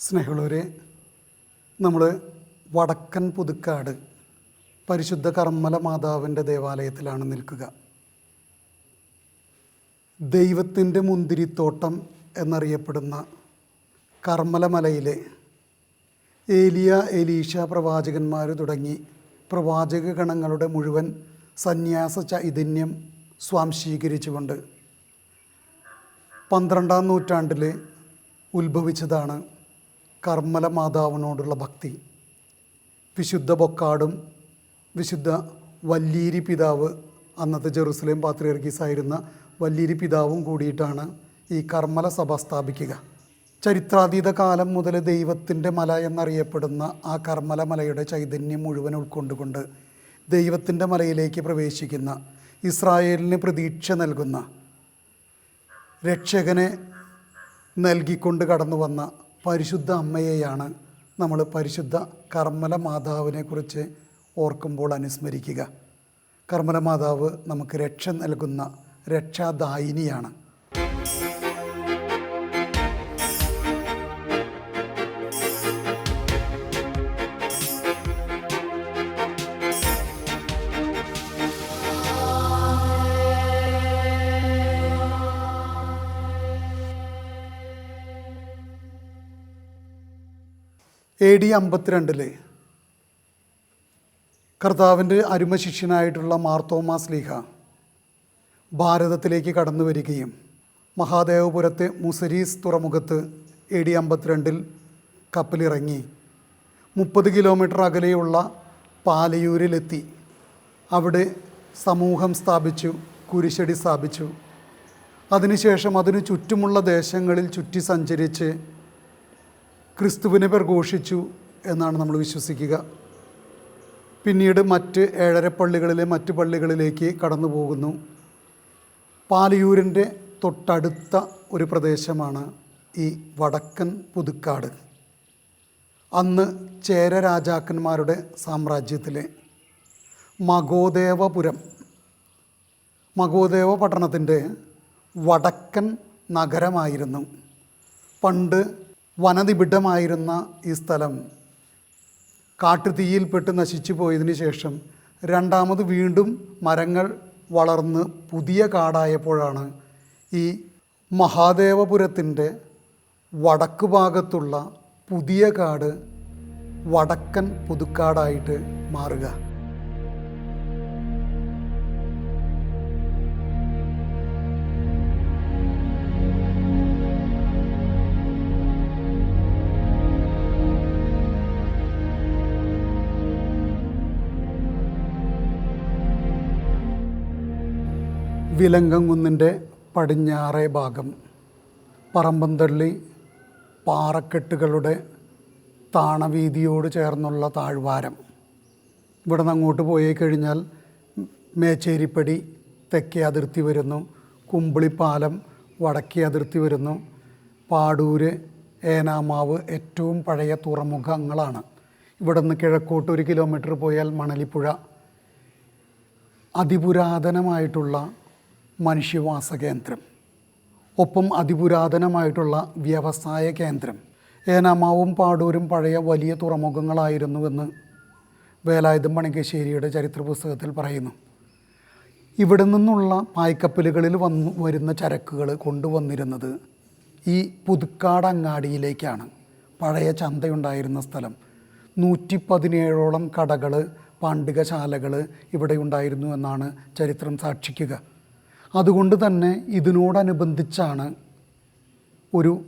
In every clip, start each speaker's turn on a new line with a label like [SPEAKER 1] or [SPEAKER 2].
[SPEAKER 1] സ്നേഹമുള്ളവരെ നമ്മൾ വടക്കൻ പുതുക്കാട് പരിശുദ്ധ കർമ്മല മാതാവിന്റെ ദേവാലയത്തിലാണ് നിൽക്കുക. ദൈവത്തിന്റെ മുന്തിരിത്തോട്ടം എന്നറിയപ്പെടുന്ന കർമ്മലമലയിലെ ഏലിയ എലീഷ പ്രവാചകന്മാർ തുടങ്ങി പ്രവാചക ഗണങ്ങളുടെ മുഴുവൻ സന്യാസ ചൈതന്യം സ്വാംശീകരിച്ചുകൊണ്ട് പന്ത്രണ്ടാം നൂറ്റാണ്ടിൽ ഉത്ഭവിച്ചതാണ് കർമ്മല മാതാവിനോടുള്ള ഭക്തി വിശുദ്ധ ബൊക്കാടും വിശുദ്ധ വല്ലീരി പിതാവ് അന്നത്തെ ജെറുസലേം പാത്രിയർക്കീസായിരുന്ന വല്ലീരി പിതാവും കൂടിയിട്ടാണ് ഈ കർമ്മല സഭ സ്ഥാപിക്കുക. ചരിത്രാതീത കാലം മുതൽ ദൈവത്തിന്റെ മല എന്നറിയപ്പെടുന്ന ആ കർമ്മല മലയുടെ ചൈതന്യം മുഴുവൻ ഉൾക്കൊണ്ടുകൊണ്ട് ദൈവത്തിന്റെ മലയിലേക്ക് പ്രവേശിക്കുന്ന ഇസ്രായേലിന് പ്രതീക്ഷ നൽകുന്ന രക്ഷകനെ നൽകിക്കൊണ്ട് കടന്നു വന്ന പരിശുദ്ധ അമ്മയെയാണ് നമ്മൾ പരിശുദ്ധ കർമ്മല മാതാവിനെ കുറിച്ച് ഓർക്കുമ്പോൾ അനുസ്മരിക്കുക. കർമ്മല മാതാവ് നമുക്ക് രക്ഷ നൽകുന്ന രക്ഷാദായിനിയാണ്. എ ഡി അമ്പത്തിരണ്ടിൽ കർത്താവിന്റെ അരുമ ശിഷ്യനായിട്ടുള്ള മാർത്തോമാ ലീഹ ഭാരതത്തിലേക്ക് കടന്നു വരികയും മഹാദേവപുരത്തെ മുസരീസ് തുറമുഖത്ത് എ ഡി അമ്പത്തിരണ്ടിൽ കപ്പലിറങ്ങി മുപ്പത് കിലോമീറ്റർ അകലെയുള്ള പാലയൂരിലെത്തി. അവിടെ സമൂഹം സ്ഥാപിച്ചു കുരിശടി സ്ഥാപിച്ചു. അതിനുശേഷം അതിനു ചുറ്റുമുള്ള ദേശങ്ങളിൽ ചുറ്റി സഞ്ചരിച്ച് ക്രിസ്തുവിനെ പ്രഘോഷിച്ചു എന്നാണ് നമ്മൾ വിശ്വസിക്കുക. പിന്നീട് മറ്റ് ഏഴര പള്ളികളിലെ മറ്റ് പള്ളികളിലേക്ക് കടന്നു പോകുന്നു. പാലിയൂരിന്റെ തൊട്ടടുത്ത ഒരു പ്രദേശമാണ് ഈ വടക്കൻ പുതുക്കാട്. അന്ന് ചേര രാജാക്കന്മാരുടെ സാമ്രാജ്യത്തിലെ മഗോദേവപുരം മഗോദേവ പട്ടണത്തിന്റെ വടക്കൻ നഗരമായിരുന്നു. പണ്ട് വനനിബിഡമായിരുന്ന ഈ സ്ഥലം കാട്ടുതീയിൽപ്പെട്ട് നശിച്ചു പോയതിന് ശേഷം രണ്ടാമത് വീണ്ടും മരങ്ങൾ വളർന്ന് പുതിയ കാടായപ്പോഴാണ് ഈ മഹാദേവപുരത്തിന്റെ വടക്ക് ഭാഗത്തുള്ള പുതിയ കാട് വടക്കൻ പുതുക്കാടായിട്ട് മാറുക. വിലങ്കംകുന്നിന്റെ പടിഞ്ഞാറേ ഭാഗം പറമ്പന്തള്ളി പാറക്കെട്ടുകളുടെ താണവീതിയോട് ചേർന്നുള്ള താഴ്വാരം. ഇവിടെ നിന്ന് അങ്ങോട്ട് പോയി കഴിഞ്ഞാൽ മേച്ചേരിപ്പടി തെക്കേ അതിർത്തി വരുന്നു കുമ്പിളിപ്പാലം വടക്കേ അതിർത്തി വരുന്നു പാടൂര് ഏനാമാവ് ഏറ്റവും പഴയ തുറമുഖങ്ങളാണ്. ഇവിടെ നിന്ന് കിഴക്കോട്ട് ഒരു കിലോമീറ്റർ പോയാൽ മണലിപ്പുഴ. അതിപുരാതനമായിട്ടുള്ള മനുഷ്യവാസ കേന്ദ്രം ഒപ്പം അതിപുരാതനമായിട്ടുള്ള വ്യവസായ കേന്ദ്രം. ഏനാമാവും പാടൂരും പഴയ വലിയ തുറമുഖങ്ങളായിരുന്നുവെന്ന് വേലായുധം പണിക്കശ്ശേരിയുടെ ചരിത്ര പുസ്തകത്തിൽ പറയുന്നു. ഇവിടെ നിന്നുള്ള പായ്ക്കപ്പലുകളിൽ വന്ന് വരുന്ന ചരക്കുകൾ കൊണ്ടുവന്നിരുന്നത് ഈ പുതുക്കാട് അങ്ങാടിയിലേക്കാണ് പഴയ ചന്തയുണ്ടായിരുന്ന സ്ഥലം. നൂറ്റി പതിനേഴോളം കടകൾ പാണ്ഡികശാലകൾ ഇവിടെ ഉണ്ടായിരുന്നു എന്നാണ് ചരിത്രം സാക്ഷിക്കുക. അതുകൊണ്ട് തന്നെ ഇതിനോടനുബന്ധിച്ചാണ് ഒരു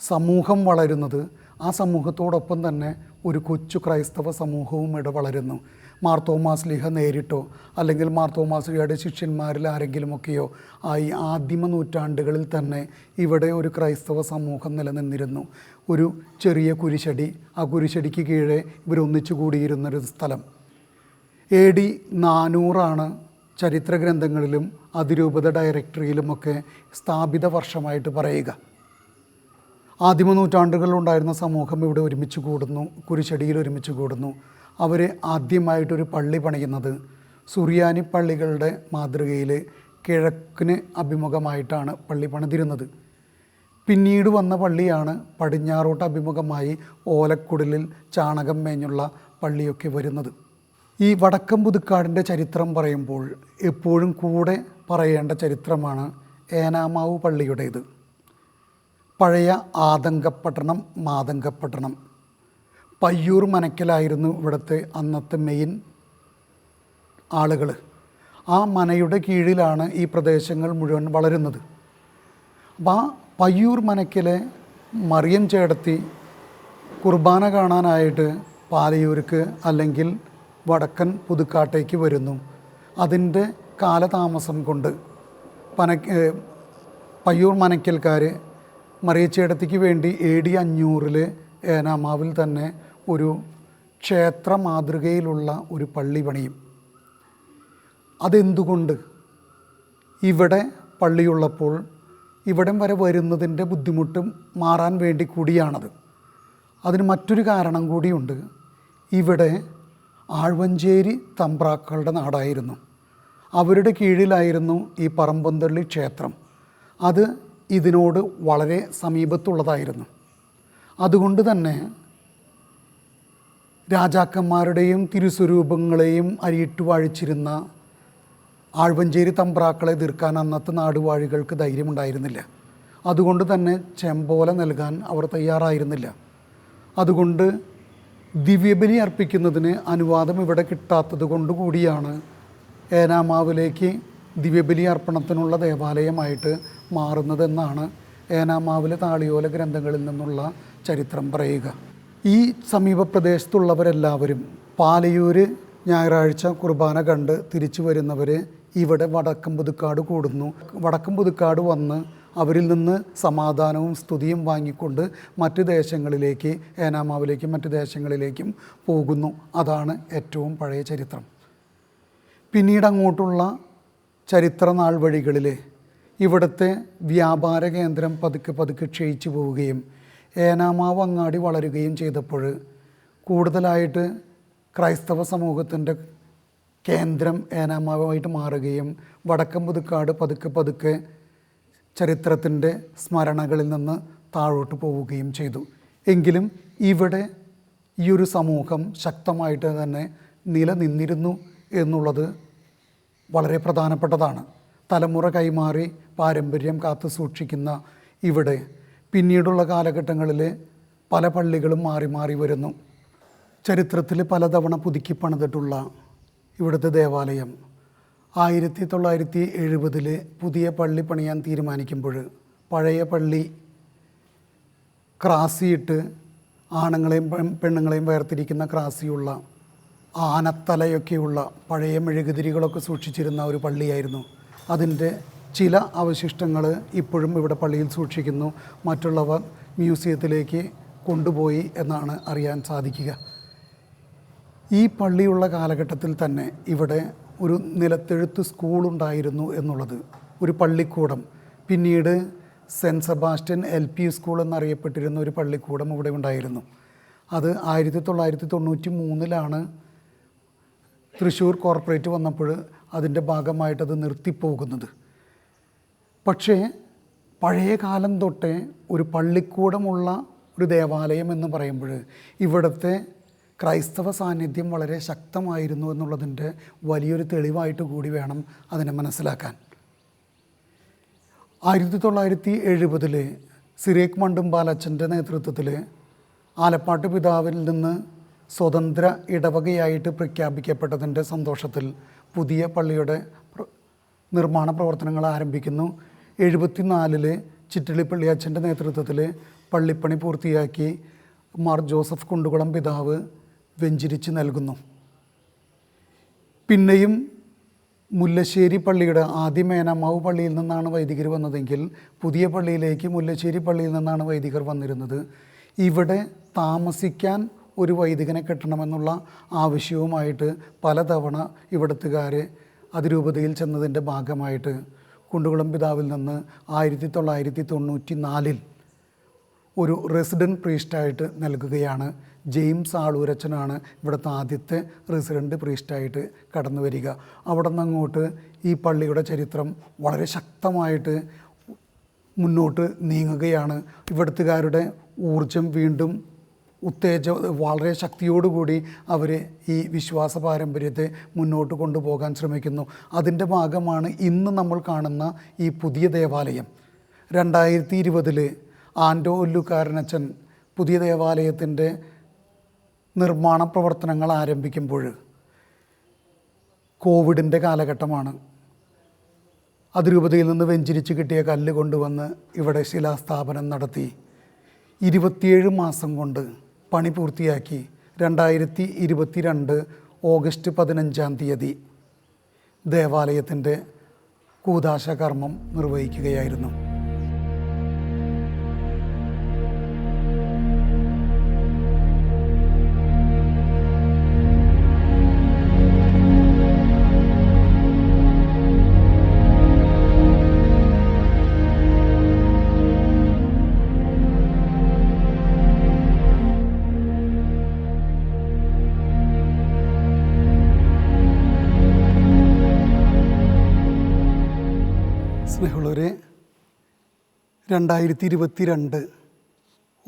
[SPEAKER 1] സമൂഹം വളരുന്നത്. ആ സമൂഹത്തോടൊപ്പം തന്നെ ഒരു കൊച്ചു ക്രൈസ്തവ സമൂഹവും ഇവിടെ വളരുന്നു. മാർത്തോമാസ് ലിഹ നേരിട്ടോ അല്ലെങ്കിൽ മാർത്തോമാസ് ലിഹയുടെ ശിഷ്യന്മാരിൽ ആരെങ്കിലുമൊക്കെയോ ആയി ആദിമ നൂറ്റാണ്ടുകളിൽ തന്നെ ഇവിടെ ഒരു ക്രൈസ്തവ സമൂഹം നിലനിന്നിരുന്നു. ഒരു ചെറിയ കുരിശടി ആ കുരിശടിക്ക് കീഴെ ഇവരൊന്നിച്ചു കൂടിയിരുന്നൊരു സ്ഥലം. എ ഡി നാനൂറാണ് ചരിത്ര ഗ്രന്ഥങ്ങളിലും അതിരൂപത ഡയറക്ടറിയിലുമൊക്കെ സ്ഥാപിത വർഷമായിട്ട് പറയുക. ആദിമ നൂറ്റാണ്ടുകളിലുണ്ടായിരുന്ന സമൂഹം ഇവിടെ ഒരുമിച്ച് കൂടുന്നു കുരിശടിയിൽ ഒരുമിച്ച് കൂടുന്നു. അവർ ആദ്യമായിട്ടൊരു പള്ളി പണിയുന്നത് സുറിയാനി പള്ളികളുടെ മാതൃകയിൽ കിഴക്കിന് അഭിമുഖമായിട്ടാണ് പള്ളി പണിതിരുന്നത്. പിന്നീട് വന്ന പള്ളിയാണ് പടിഞ്ഞാറോട്ട് അഭിമുഖമായി ഓലക്കുടലിൽ ചാണകം മേഞ്ഞുള്ള പള്ളിയൊക്കെ വരുന്നത്. ഈ വടക്കം പുതുക്കാടിന്റെ ചരിത്രം പറയുമ്പോൾ എപ്പോഴും കൂടെ പറയേണ്ട ചരിത്രമാണ് ഏനാമാവ് പള്ളിയുടേത്. പഴയ ആതങ്കപ്പട്ടണം മാതങ്കപ്പട്ടണം പയ്യൂർ മനക്കലായിരുന്നു ഇവിടുത്തെ അന്നത്തെ മെയിൻ ആളുകൾ ആ മനയുടെ കീഴിലാണ് ഈ പ്രദേശങ്ങൾ മുഴുവൻ വളരുന്നത്. അപ്പോൾ ആ പയ്യൂർ മനക്കിലെ മറിയം ചേടത്തി കുർബാന കാണാനായിട്ട് പാലയൂർക്ക് അല്ലെങ്കിൽ വടക്കൻ പുതുക്കാട്ടേക്ക് വരുന്നു. അതിന്റെ കാലതാമസം കൊണ്ട് പന പയ്യൂർ മനക്കൽക്കാർ മറിയച്ചേടത്തിക്ക് വേണ്ടി എ ഡി അഞ്ഞൂറിൽ ഏനാമാവിൽ തന്നെ ഒരു ക്ഷേത്ര മാതൃകയിലുള്ള ഒരു പള്ളി പണിയും. അതെന്തുകൊണ്ട്? ഇവിടെ പള്ളിയുള്ളപ്പോൾ ഇവിടം വരെ വരുന്നതിന്റെ ബുദ്ധിമുട്ടും മാറാൻ വേണ്ടി കൂടിയാണത്. അതിന് മറ്റൊരു കാരണം കൂടിയുണ്ട്. ഇവിടെ ആഴ്വഞ്ചേരി തമ്പ്രാക്കളുടെ നാടായിരുന്നു. അവരുടെ കീഴിലായിരുന്നു ഈ പറമ്പന്തള്ളി ക്ഷേത്രം. അത് ഇതിനോട് വളരെ സമീപത്തുള്ളതായിരുന്നു. അതുകൊണ്ട് തന്നെ രാജാക്കന്മാരുടെയും തിരുസ്വരൂപങ്ങളെയും അരിയിട്ട് വാഴിച്ചിരുന്ന ആഴ്വഞ്ചേരി തമ്പ്രാക്കളെ എതിർക്കാൻ അന്നത്തെ നാടുവാഴികൾക്ക് ധൈര്യമുണ്ടായിരുന്നില്ല. അതുകൊണ്ട് തന്നെ ചെമ്പോല നൽകാൻ അവർ തയ്യാറായിരുന്നില്ല. അതുകൊണ്ട് ദിവ്യബലി അർപ്പിക്കുന്നതിന് അനുവാദം ഇവിടെ കിട്ടാത്തത് കൊണ്ട് കൂടിയാണ് ഏനാമാവിലേക്ക് ദിവ്യബലി അർപ്പണത്തിനുള്ള ദേവാലയമായിട്ട് മാറുന്നതെന്നാണ് ഏനാമാവിലെ താളിയോല ഗ്രന്ഥങ്ങളിൽ നിന്നുള്ള ചരിത്രം പറയുക. ഈ സമീപ പ്രദേശത്തുള്ളവരെല്ലാവരും പാലയൂര് ഞായറാഴ്ച കുർബാന കണ്ട് തിരിച്ചു വരുന്നവർ ഇവിടെ വടക്കം പുതുക്കാട് കൂടുന്നു. വടക്കം പുതുക്കാട് വന്ന് അവരിൽ നിന്ന് സമാധാനവും സ്തുതിയും വാങ്ങിക്കൊണ്ട് മറ്റ് ദേശങ്ങളിലേക്ക് ഏനാമാവിലേക്കും മറ്റ് ദേശങ്ങളിലേക്കും പോകുന്നു. അതാണ് ഏറ്റവും പഴയ ചരിത്രം. പിന്നീട് അങ്ങോട്ടുള്ള ചരിത്ര നാൾ വഴികളിൽ ഇവിടുത്തെ വ്യാപാര കേന്ദ്രം പതുക്കെ പതുക്കെ ക്ഷയിച്ചു പോവുകയും ഏനാമാവ് അങ്ങാടി വളരുകയും ചെയ്തപ്പോൾ കൂടുതലായിട്ട് ക്രൈസ്തവ സമൂഹത്തിന്റെ കേന്ദ്രം ഏനാമാവായിട്ട് മാറുകയും വടക്കം പുതുക്കാട് പതുക്കെ പതുക്കെ ചരിത്രത്തിന്റെ സ്മരണകളിൽ നിന്ന് താഴോട്ട് പോവുകയും ചെയ്തു. എങ്കിലും ഇവിടെ ഈ ഒരു സമൂഹം ശക്തമായിട്ട് തന്നെ നിലനിന്നിരുന്നു എന്നുള്ളത് വളരെ പ്രധാനപ്പെട്ടതാണ്. തലമുറ കൈമാറി പാരമ്പര്യം കാത്തു സൂക്ഷിക്കുന്ന ഇവിടെ പിന്നീടുള്ള കാലഘട്ടങ്ങളിൽ പല പള്ളികളും മാറി മാറി വരുന്നു. ചരിത്രത്തിൽ പലതവണ പുതുക്കി പണിതിട്ടുള്ള ഇവിടുത്തെ ദേവാലയം ആയിരത്തി തൊള്ളായിരത്തി എഴുപതിൽ പുതിയ പള്ളി പണിയാൻ തീരുമാനിക്കുമ്പോൾ പഴയ പള്ളി ക്രാസിയിട്ട് ആണുങ്ങളെയും പെണ്ണുങ്ങളെയും വേർതിരിക്കുന്ന ക്രാസിയുള്ള ആനത്തലയൊക്കെയുള്ള പഴയ മെഴുകുതിരികളൊക്കെ സൂക്ഷിച്ചിരുന്ന ഒരു പള്ളിയായിരുന്നു. അതിന്റെ ചില അവശിഷ്ടങ്ങൾ ഇപ്പോഴും ഇവിടെ പള്ളിയിൽ സൂക്ഷിക്കുന്നു. മറ്റുള്ളവ മ്യൂസിയത്തിലേക്ക് കൊണ്ടുപോയി എന്നാണ് അറിയാൻ സാധിക്കുക. ഈ പള്ളിയുള്ള കാലഘട്ടത്തിൽ തന്നെ ഇവിടെ ഒരു നിലത്തെഴുത്ത് സ്കൂളുണ്ടായിരുന്നു എന്നുള്ളത്. ഒരു പള്ളിക്കൂടം. പിന്നീട് Saint Sebastian L P school എന്നറിയപ്പെട്ടിരുന്ന ഒരു പള്ളിക്കൂടം ഇവിടെ ഉണ്ടായിരുന്നു. അത് ആയിരത്തി തൊള്ളായിരത്തി തൊണ്ണൂറ്റി മൂന്നിലാണ് തൃശ്ശൂർ കോർപ്പറേറ്റ് വന്നപ്പോൾ അതിന്റെ ഭാഗമായിട്ടത് നിർത്തിപ്പോകുന്നത്. പക്ഷേ പഴയ കാലം തൊട്ടേ ഒരു പള്ളിക്കൂടമുള്ള ഒരു ദേവാലയം എന്ന് പറയുമ്പോൾ ഇവിടുത്തെ ക്രൈസ്തവ സാന്നിധ്യം വളരെ ശക്തമായിരുന്നു എന്നുള്ളതിന്റെ വലിയൊരു തെളിവായിട്ട് കൂടി വേണം അതിനെ മനസ്സിലാക്കാൻ. ആയിരത്തി തൊള്ളായിരത്തി എഴുപതിൽ സിറേക്ക് മണ്ടുംപാലച്ചന്റെ നേതൃത്വത്തിൽ ആലപ്പാട്ട് പിതാവിൽ നിന്ന് സ്വതന്ത്ര ഇടവകയായിട്ട് പ്രഖ്യാപിക്കപ്പെട്ടതിന്റെ സന്തോഷത്തിൽ പുതിയ പള്ളിയുടെ നിർമ്മാണ പ്രവർത്തനങ്ങൾ ആരംഭിക്കുന്നു. എഴുപത്തിനാലിൽ ചിറ്റിളിപ്പള്ളിയച്ഛന്റെ നേതൃത്വത്തിൽ പള്ളിപ്പണി പൂർത്തിയാക്കി മാർ ജോസഫ് കുണ്ടുകുളം പിതാവ് വെഞ്ചിരിച്ച് നൽകുന്നു. പിന്നെയും മുല്ലശ്ശേരി പള്ളിയുടെ ആദ്യം മേനമാവ് പള്ളിയിൽ നിന്നാണ് വൈദികർ വന്നതെങ്കിൽ പുതിയ പള്ളിയിലേക്ക് മുല്ലശ്ശേരി പള്ളിയിൽ നിന്നാണ് വൈദികർ വന്നിരുന്നത്. ഇവിടെ താമസിക്കാൻ ഒരു വൈദികനെ കെട്ടണമെന്നുള്ള ആവശ്യവുമായിട്ട് പലതവണ ഇവിടുത്തുകാർ അതിരൂപതയിൽ ചെന്നതിന്റെ ഭാഗമായിട്ട് കുണ്ടുകുളം പിതാവിൽ നിന്ന് ആയിരത്തി തൊള്ളായിരത്തി തൊണ്ണൂറ്റി നാലിൽ ഒരു റെസിഡന്റ് പ്രീസ്റ്റായിട്ട് നൽകുകയാണ് ജെയിംസ് ആളൂരച്ചനാണ് ഇവിടുത്തെ ആദ്യത്തെ റെസിഡന്റ് പ്രീസ്റ്റായിട്ട് കടന്നു വരിക. അവിടെ നിന്ന് അങ്ങോട്ട് ഈ പള്ളിയുടെ ചരിത്രം വളരെ ശക്തമായിട്ട് മുന്നോട്ട് നീങ്ങുകയാണ്. ഇവിടുത്തുകാരുടെ ഊർജം വീണ്ടും ഉത്തേജ വളരെ ശക്തിയോടുകൂടി അവർ ഈ വിശ്വാസ പാരമ്പര്യത്തെ മുന്നോട്ട് കൊണ്ടുപോകാൻ ശ്രമിക്കുന്നു. അതിന്റെ ഭാഗമാണ് ഇന്ന് നമ്മൾ കാണുന്ന ഈ പുതിയ ദേവാലയം. രണ്ടായിരത്തി ഇരുപതിൽ ആൻഡോ ഒല്ലുകാരനച്ചൻ പുതിയ ദേവാലയത്തിന്റെ നിർമ്മാണ പ്രവർത്തനങ്ങൾ ആരംഭിക്കുമ്പോൾ കോവിഡിന്റെ കാലഘട്ടമാണ്. അതിരൂപതയിൽ നിന്ന് വെഞ്ചിരിച്ച് കിട്ടിയ കല്ല് കൊണ്ടുവന്ന് ഇവിടെ ശിലാസ്ഥാപനം നടത്തി. ഇരുപത്തിയേഴ് മാസം കൊണ്ട് പണി പൂർത്തിയാക്കി രണ്ടായിരത്തി ഇരുപത്തി രണ്ട് ഓഗസ്റ്റ് പതിനഞ്ചാം തീയതി ദേവാലയത്തിന്റെ കൂതാശ കർമ്മം നിർവഹിക്കുകയായിരുന്നു. രണ്ടായിരത്തി ഇരുപത്തി രണ്ട്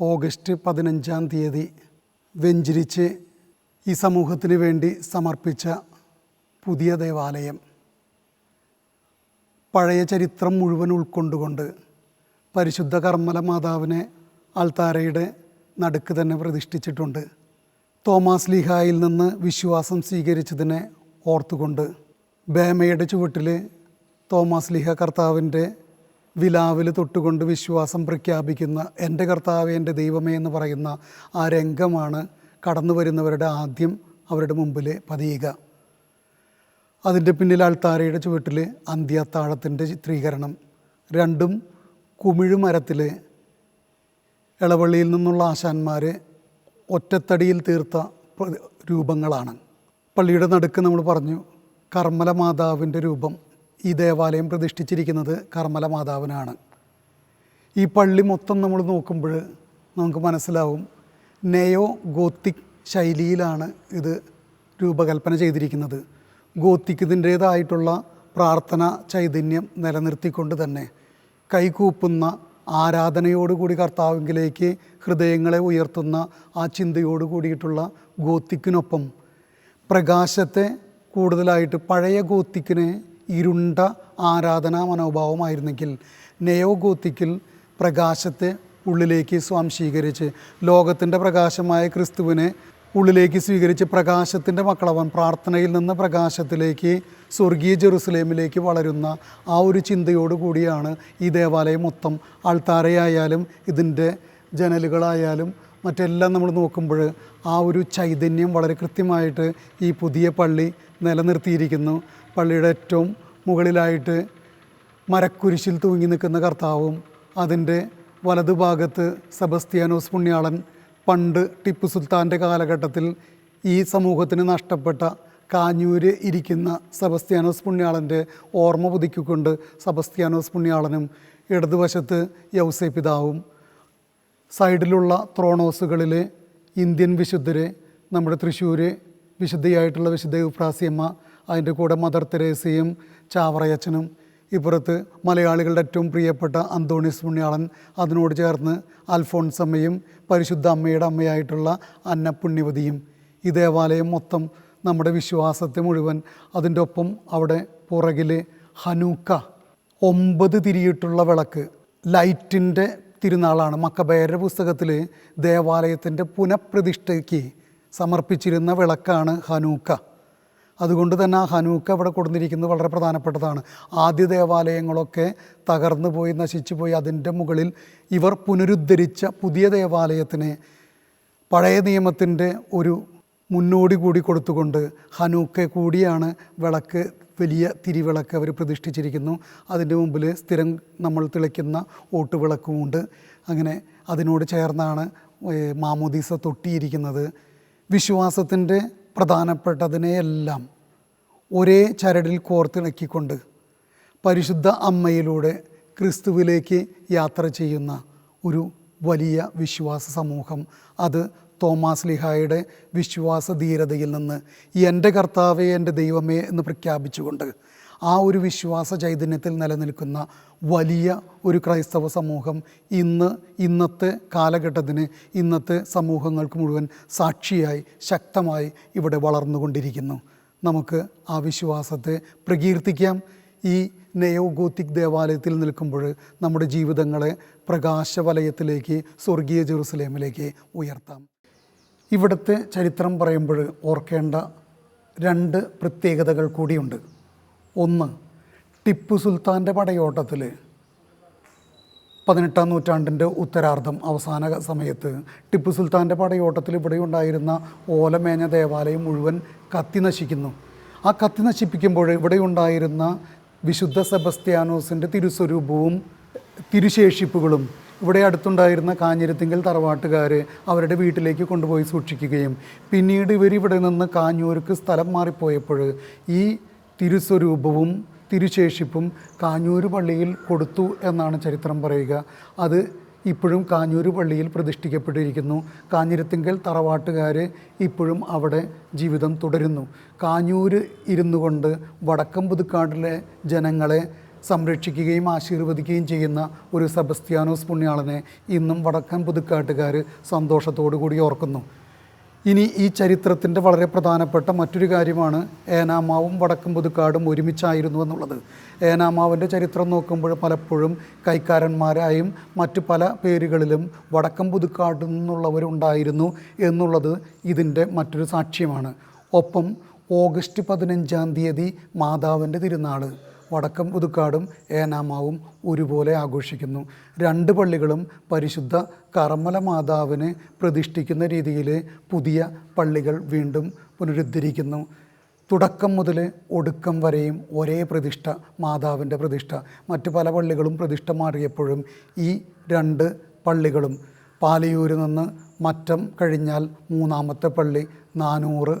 [SPEAKER 1] ഓഗസ്റ്റ് പതിനഞ്ചാം തീയതി വെഞ്ചിരിച്ച് ഈ സമൂഹത്തിന് വേണ്ടി സമർപ്പിച്ച പുതിയ ദേവാലയം. പഴയ ചരിത്രം മുഴുവൻ ഉൾക്കൊണ്ടുകൊണ്ട് പരിശുദ്ധ കർമ്മല മാതാവിനെ അൽത്താരയുടെ നടുക്ക് തന്നെ പ്രതിഷ്ഠിച്ചിട്ടുണ്ട്. തോമാസ് ലിഹായിൽ നിന്ന് വിശ്വാസം സ്വീകരിച്ചതിനെ ഓർത്തുകൊണ്ട് ബേമയുടെ ചുവട്ടിൽ തോമാസ് ലിഹ കർത്താവിന്റെ വിലാവിൽ തൊട്ടുകൊണ്ട് വിശ്വാസം പ്രഖ്യാപിക്കുന്ന എന്റെ കർത്താവ് എന്റെ ദൈവമേ എന്ന് പറയുന്ന ആ രംഗമാണ് കടന്നു വരുന്നവരുടെ ആദ്യം അവരുടെ മുമ്പിൽ പതിയുക. അതിന്റെ പിന്നിൽ അൾത്താരയുടെ ചുവട്ടിൽ അന്ത്യത്താഴത്തിന്റെ ചിത്രീകരണം. രണ്ടും കുമിഴുമരത്തിൽ ഇളവള്ളിയിൽ നിന്നുള്ള ആശാന്മാർ ഒറ്റത്തടിയിൽ തീർത്ത രൂപങ്ങളാണ്. പള്ളിയുടെ നടുക്ക് നമ്മൾ പറഞ്ഞു കർമ്മല മാതാവിന്റെ രൂപം. ഈ ദേവാലയം പ്രതിഷ്ഠിച്ചിരിക്കുന്നത് കർമ്മല മാതാവിനാണ്. ഈ പള്ളി മൊത്തം നമ്മൾ നോക്കുമ്പോൾ നമുക്ക് മനസ്സിലാവും നെയോ ഗോത്തിക് ശൈലിയിലാണ് ഇത് രൂപകൽപ്പന ചെയ്തിരിക്കുന്നത്. ഗോത്തിക്കിതിന്റേതായിട്ടുള്ള പ്രാർത്ഥന ചൈതന്യം നിലനിർത്തിക്കൊണ്ട് തന്നെ കൈകൂപ്പുന്ന ആരാധനയോടുകൂടി കർത്താവിങ്കിലേക്ക് ഹൃദയങ്ങളെ ഉയർത്തുന്ന ആ ചിന്തയോട് കൂടിയിട്ടുള്ള ഗോത്തിക്കിനൊപ്പം പ്രകാശത്തെ കൂടുതലായിട്ട് പഴയ ഗോത്തിക്കിന് ഇരുണ്ട ആരാധനാ മനോഭാവമായിരുന്നെങ്കിൽ നെയോഗോത്തിക്കിൽ പ്രകാശത്തെ ഉള്ളിലേക്ക് സ്വാംശീകരിച്ച് ലോകത്തിന്റെ പ്രകാശമായ ക്രിസ്തുവിനെ ഉള്ളിലേക്ക് സ്വീകരിച്ച് പ്രകാശത്തിന്റെ മക്കളവൻ പ്രാർത്ഥനയിൽ നിന്ന് പ്രകാശത്തിലേക്ക് സ്വർഗീയ ജെറുസലേമിലേക്ക് വളരുന്ന ആ ഒരു ചിന്തയോടു കൂടിയാണ് ഈ ദേവാലയം മൊത്തം ആൾത്താരയായാലും ഇതിന്റെ ജനലുകളായാലും മറ്റെല്ലാം നമ്മൾ നോക്കുമ്പോൾ ആ ഒരു ചൈതന്യം വളരെ കൃത്യമായിട്ട് ഈ പുതിയ പള്ളി നിലനിർത്തിയിരിക്കുന്നു. പള്ളിയുടെ ഏറ്റവും മുകളിലായിട്ട് മരക്കുരിശിൽ തൂങ്ങി നിൽക്കുന്ന കർത്താവും അതിന്റെ വലതുഭാഗത്ത് സെബസ്ത്യാനോസ് പുണ്യാളൻ പണ്ട് ടിപ്പു സുൽത്താന്റെ കാലഘട്ടത്തിൽ ഈ സമൂഹത്തിന് നഷ്ടപ്പെട്ട കാഞ്ഞൂര് ഇരിക്കുന്ന സെബസ്ത്യാനോസ് പുണ്യാളന്റെ ഓർമ്മ പുതുക്കിക്കൊണ്ട് സെബസ്ത്യാനോസ് പുണ്യാളനും ഇടതുവശത്ത് യൗസേ പിതാവും. സൈഡിലുള്ള ത്രോണോസുകളിലെ ഇന്ത്യൻ വിശുദ്ധരെ നമ്മുടെ തൃശ്ശൂർ വിശുദ്ധയായിട്ടുള്ള വിശുദ്ധ യുഫ്രാസിയമ്മ അതിന്റെ കൂടെ മദർ തെരേസയും ചാവറയച്ചനും. ഇപ്പുറത്ത് മലയാളികളുടെ ഏറ്റവും പ്രിയപ്പെട്ട അന്തോണീസ് പുണ്യാളൻ അതിനോട് ചേർന്ന് അൽഫോൺസമ്മയും പരിശുദ്ധ അമ്മയുടെ അമ്മയായിട്ടുള്ള അന്നപുണ്യവതിയും ഈ ദേവാലയം മൊത്തം നമ്മുടെ വിശ്വാസത്തെ മുഴുവൻ അതിന്റെ ഒപ്പം അവിടെ പുറകിൽ ഹനൂക്ക ഒമ്പത് തിരിയിട്ടുള്ള വിളക്ക്. ലൈറ്റിന്റെ തിരുനാളാണ്. മക്കബേരുടെ പുസ്തകത്തിൽ ദേവാലയത്തിന്റെ പുനഃപ്രതിഷ്ഠയ്ക്ക് സമർപ്പിച്ചിരുന്ന വിളക്കാണ് ഹനൂക്ക. അതുകൊണ്ട് തന്നെ ആ ഹനൂക്ക അവിടെ കൊടുത്തിരിക്കുന്നത് വളരെ പ്രധാനപ്പെട്ടതാണ്. ആദ്യ ദേവാലയങ്ങളൊക്കെ തകർന്നു പോയി നശിച്ചു പോയി. അതിന്റെ മുകളിൽ ഇവർ പുനരുദ്ധരിച്ച പുതിയ ദേവാലയത്തിനെ പഴയ നിയമത്തിന്റെ ഒരു മുന്നോടി കൂടി കൊടുത്തുകൊണ്ട് ഹനൂക്കെ കൂടിയാണ് വിളക്ക് വലിയ തിരിവിളക്ക് അവർ പ്രതിഷ്ഠിച്ചിരിക്കുന്നു. അതിന്റെ മുമ്പിൽ സ്ഥിരം നമ്മൾ തിളയ്ക്കുന്ന ഓട്ടുവിളക്കുമുണ്ട്. അങ്ങനെ അതിനോട് ചേർന്നാണ് മാമോദീസ തൊട്ടിയിരിക്കുന്നത്. വിശ്വാസത്തിന്റെ പ്രധാനപ്പെട്ടതിനെയെല്ലാം ഒരേ ചരടിൽ കോർത്തിണക്കിക്കൊണ്ട് പരിശുദ്ധ അമ്മയിലൂടെ ക്രിസ്തുവിലേക്ക് യാത്ര ചെയ്യുന്ന ഒരു വലിയ വിശ്വാസ സമൂഹം. അത് തോമാസ് ലിഹായുടെ വിശ്വാസ ധീരതയിൽ നിന്ന് എന്റെ കർത്താവേ എന്റെ ദൈവമേ എന്ന് പ്രഖ്യാപിച്ചുകൊണ്ട് ആ ഒരു വിശ്വാസ ചൈതന്യത്തിൽ നിലനിൽക്കുന്ന വലിയ ഒരു ക്രൈസ്തവ സമൂഹം ഇന്ന് ഇന്നത്തെ കാലഘട്ടത്തിന് ഇന്നത്തെ സമൂഹങ്ങൾക്ക് മുഴുവൻ സാക്ഷിയായി ശക്തമായി ഇവിടെ വളർന്നുകൊണ്ടിരിക്കുന്നു. നമുക്ക് ആ വിശ്വാസത്തെ പ്രകീർത്തിക്കാം. ഈ നെയോ ഗോത്തിക് ദേവാലയത്തിൽ നിൽക്കുമ്പോൾ നമ്മുടെ ജീവിതങ്ങളെ പ്രകാശവലയത്തിലേക്ക് സ്വർഗീയ ജെറുസലേമിലേക്ക് ഉയർത്താം. ഇവിടുത്തെ ചരിത്രം പറയുമ്പോൾ ഓർക്കേണ്ട രണ്ട് പ്രത്യേകതകൾ കൂടിയുണ്ട്. ഒന്ന്. ടിപ്പു സുൽത്താന്റെ പടയോട്ടത്തിൽ പതിനെട്ടാം നൂറ്റാണ്ടിന്റെ ഉത്തരാർദ്ധം അവസാന സമയത്ത് ടിപ്പു സുൽത്താന്റെ പടയോട്ടത്തിൽ ഇവിടെ ഉണ്ടായിരുന്ന ഓലമേഞ്ഞ ദേവാലയം മുഴുവൻ കത്തി നശിക്കുന്നു. ആ കത്തി നശിപ്പിക്കുമ്പോൾ ഇവിടെ ഉണ്ടായിരുന്ന വിശുദ്ധ സെബസ്ത്യാനോസിന്റെ തിരുസ്വരൂപവും തിരുശേഷിപ്പുകളും ഇവിടെ അടുത്തുണ്ടായിരുന്ന കാഞ്ഞിരത്തിങ്കൽ തറവാട്ടുകാർ അവരുടെ വീട്ടിലേക്ക് കൊണ്ടുപോയി സൂക്ഷിക്കുകയും പിന്നീട് ഇവർ ഇവിടെ നിന്ന് കാഞ്ഞൂർക്ക് സ്ഥലം മാറിപ്പോയപ്പോൾ ഈ തിരുസ്വരൂപവും തിരുശേഷിപ്പും കാഞ്ഞൂര് പള്ളിയിൽ കൊടുത്തു എന്നാണ് ചരിത്രം പറയുക. അത് ഇപ്പോഴും കാഞ്ഞൂര് പള്ളിയിൽ പ്രതിഷ്ഠിക്കപ്പെട്ടിരിക്കുന്നു. കാഞ്ഞിരത്തിങ്കൽ തറവാട്ടുകാർ ഇപ്പോഴും അവിടെ ജീവിതം തുടരുന്നു. കാഞ്ഞൂര് ഇരുന്നു കൊണ്ട് വടക്കം പുതുക്കാട്ടിലെ ജനങ്ങളെ സംരക്ഷിക്കുകയും ആശീർവദിക്കുകയും ചെയ്യുന്ന ഒരു സെബസ്ത്യാനോസ് പുണ്യാളനെ ഇന്നും വടക്കൻ പുതുക്കാട്ടുകാർ സന്തോഷത്തോടു കൂടി ഓർക്കുന്നു. ഇനി ഈ ചരിത്രത്തിന്റെ വളരെ പ്രധാനപ്പെട്ട മറ്റൊരു കാര്യമാണ് ഏനാമാവും വടക്കും പുതുക്കാടും ഒരുമിച്ചായിരുന്നു എന്നുള്ളത്. ഏനാമാവിന്റെ ചരിത്രം നോക്കുമ്പോൾ പലപ്പോഴും കൈക്കാരന്മാരായും മറ്റു പല പേരുകളിലും വടക്കം പുതുക്കാട് നിന്നുള്ളവരുണ്ടായിരുന്നു എന്നുള്ളത് ഇതിന്റെ മറ്റൊരു സാക്ഷ്യമാണ്. ഒപ്പം ഓഗസ്റ്റ് പതിനഞ്ചാം തീയതി മാതാവിന്റെ തിരുനാൾ. വടക്കം പുതുക്കാടും ഏനാമാവും ഒരുപോലെ ആഘോഷിക്കുന്നു. രണ്ട് പള്ളികളും പരിശുദ്ധ കർമ്മല മാതാവിനെ പ്രതിഷ്ഠിക്കുന്ന രീതിയിൽ പുതിയ പള്ളികൾ വീണ്ടും പുനരുദ്ധരിക്കുന്നു. തുടക്കം മുതൽ ഒടുക്കം വരെയും ഒരേ പ്രതിഷ്ഠ മാതാവിന്റെ പ്രതിഷ്ഠ. മറ്റു പല പള്ളികളും പ്രതിഷ്ഠ മാറിയപ്പോഴും ഈ രണ്ട് പള്ളികളും പാലയൂരിൽ നിന്ന് മറ്റം കഴിഞ്ഞാൽ മൂന്നാമത്തെ പള്ളി നാനൂറ്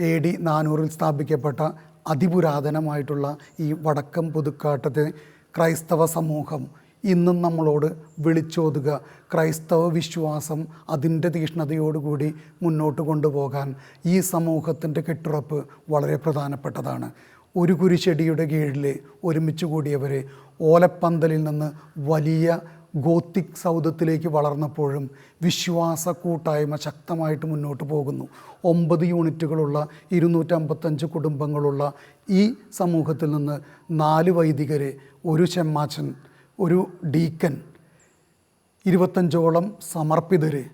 [SPEAKER 1] എ ഡി നാനൂറിൽ സ്ഥാപിക്കപ്പെട്ട അതിപുരാതനമായിട്ടുള്ള ഈ വടക്കം പുതുക്കാട്ടത്തെ ക്രൈസ്തവ സമൂഹം ഇന്നും നമ്മളോട് വിളിച്ചോതുക. ക്രൈസ്തവ വിശ്വാസം അതിന്റെ തീഷ്ണതയോടുകൂടി മുന്നോട്ട് കൊണ്ടുപോകാൻ ഈ സമൂഹത്തിന്റെ കെട്ടുറപ്പ് വളരെ പ്രധാനപ്പെട്ടതാണ്. ഒരു കുരിശെടിയുടെ കീഴിൽ ഒരുമിച്ച് കൂടിയവരെ ഓലപ്പന്തലിൽ നിന്ന് വലിയ ഗോത്തിക് സൗധത്തിലേക്ക് വളർന്നപ്പോഴും വിശ്വാസ കൂട്ടായ്മ ശക്തമായിട്ട് മുന്നോട്ട് പോകുന്നു. ഒമ്പത് യൂണിറ്റുകളുള്ള ഇരുന്നൂറ്റമ്പത്തഞ്ച് കുടുംബങ്ങളുള്ള ഈ സമൂഹത്തിൽ നിന്ന് നാല് വൈദികരെ ഒരു ചെമ്മാച്ചൻ ഒരു ഡീക്കൻ ഇരുപത്തഞ്ചോളം സമർപ്പിതര്.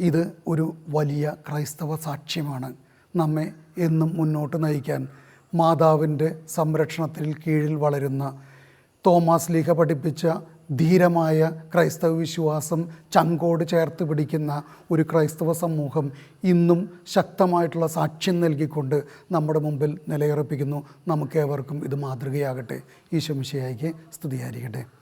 [SPEAKER 1] ഇത് ഒരു വലിയ ക്രൈസ്തവ സാക്ഷ്യമാണ്. നമ്മെ എന്നും മുന്നോട്ട് നയിക്കാൻ മാതാവിന്റെ സംരക്ഷണത്തിൽ കീഴിൽ വളരുന്ന തോമാസ് ലീഹ പഠിപ്പിച്ച ധീരമായ ക്രൈസ്തവ വിശ്വാസം ചങ്കോട് ചേർത്ത് പിടിക്കുന്ന ഒരു ക്രൈസ്തവ സമൂഹം ഇന്നും ശക്തമായിട്ടുള്ള സാക്ഷ്യം നൽകിക്കൊണ്ട് നമ്മുടെ മുമ്പിൽ നിലയുറപ്പിക്കുന്നു. നമുക്കേവർക്കും ഇത് മാതൃകയാകട്ടെ. ഈശോമിശിയായിക്ക് സ്തുതിയായിരിക്കട്ടെ.